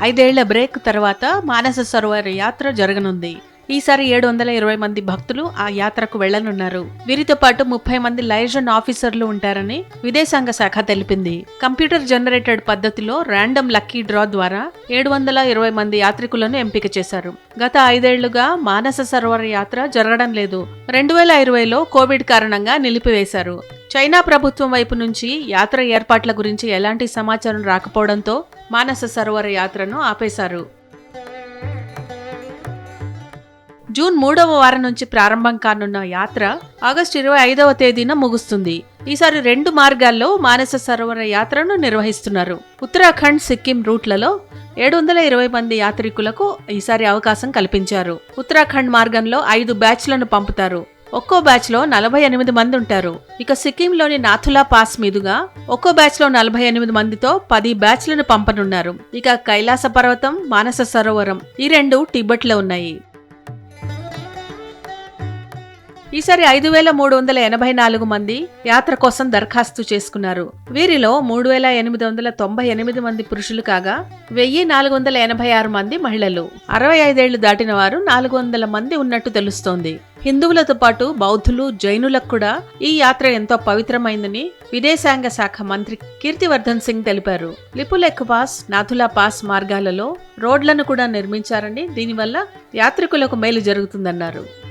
ఐదేళ్ళ బ్రేక్ తర్వాత మానస సరోవర్ యాత్ర జరగనుంది. ఈసారి ఏడు వందల ఇరవై మంది భక్తులు ఆ యాత్రకు వెళ్ళనున్నారు వీరితో పాటు ముప్పై మంది లైజన్ ఆఫీసర్లు ఉంటారని విదేశాంగ శాఖ తెలిపింది. కంప్యూటర్ జనరేటెడ్ పద్ధతిలో ర్యాండమ్ లక్కీ డ్రా ద్వారా ఏడు వందల ఇరవై మంది యాత్రికులను ఎంపిక చేశారు. గత ఐదేళ్ళుగా మానస సరోవర యాత్ర జరగడం లేదు. రెండు వేల ఇరవైలో కోవిడ్ కారణంగా నిలిపివేశారు. చైనా ప్రభుత్వం వైపు నుంచి యాత్ర ఏర్పాట్ల గురించి ఎలాంటి సమాచారం రాకపోవడంతో మానస సరోవర యాత్రను ఆపేశారు. జూన్ మూడవ వారం నుంచి ప్రారంభం కానున్న యాత్ర ఆగస్టు ఇరవై ఐదవ తేదీన ముగుస్తుంది. ఈసారి రెండు మార్గాల్లో మానస సరోవర యాత్రను నిర్వహిస్తున్నారు. ఉత్తరాఖండ్ సిక్కిం రూట్లలో ఏడు వందల ఇరవై మంది యాత్రికులకు ఈసారి అవకాశం కల్పించారు. ఉత్తరాఖండ్ మార్గంలో ఐదు బ్యాచ్లను పంపుతారు. ఒక్కో బ్యాచ్లో నలభై ఎనిమిది మంది ఉంటారు. ఇక సిక్కింలోని నాథులా పాస్ మీదుగా ఒక్కో బ్యాచ్లో నలభై ఎనిమిది మందితో పది బ్యాచ్లను పంపనున్నారు. ఇక కైలాస పర్వతం మానస సరోవరం ఈ రెండు టిబెట్లో ఉన్నాయి. ఈసారి ఐదు వేల మూడు వందల ఎనభై నాలుగు మంది యాత్ర కోసం దరఖాస్తు చేసుకున్నారు. వీరిలో మూడు వేల ఎనిమిది వందల తొంభై ఎనిమిది మంది పురుషులు కాగా వెయ్యి నాలుగు వందల ఎనభై ఆరు మంది మహిళలు. అరవై ఐదేళ్ళు దాటిన వారు నాలుగు వందల మంది ఉన్నట్టు తెలుస్తోంది. హిందువులతో పాటు బౌద్ధులు జైనులకు కూడా ఈ యాత్ర ఎంతో పవిత్రమైందని విదేశాంగ శాఖ మంత్రి కీర్తివర్ధన్ సింగ్ తెలిపారు. లిపులెక్ పాస్ నాథులా పాస్ మార్గాలలో రోడ్లను కూడా నిర్మించారని దీనివల్ల యాత్రికులకు మేలు జరుగుతుందన్నారు.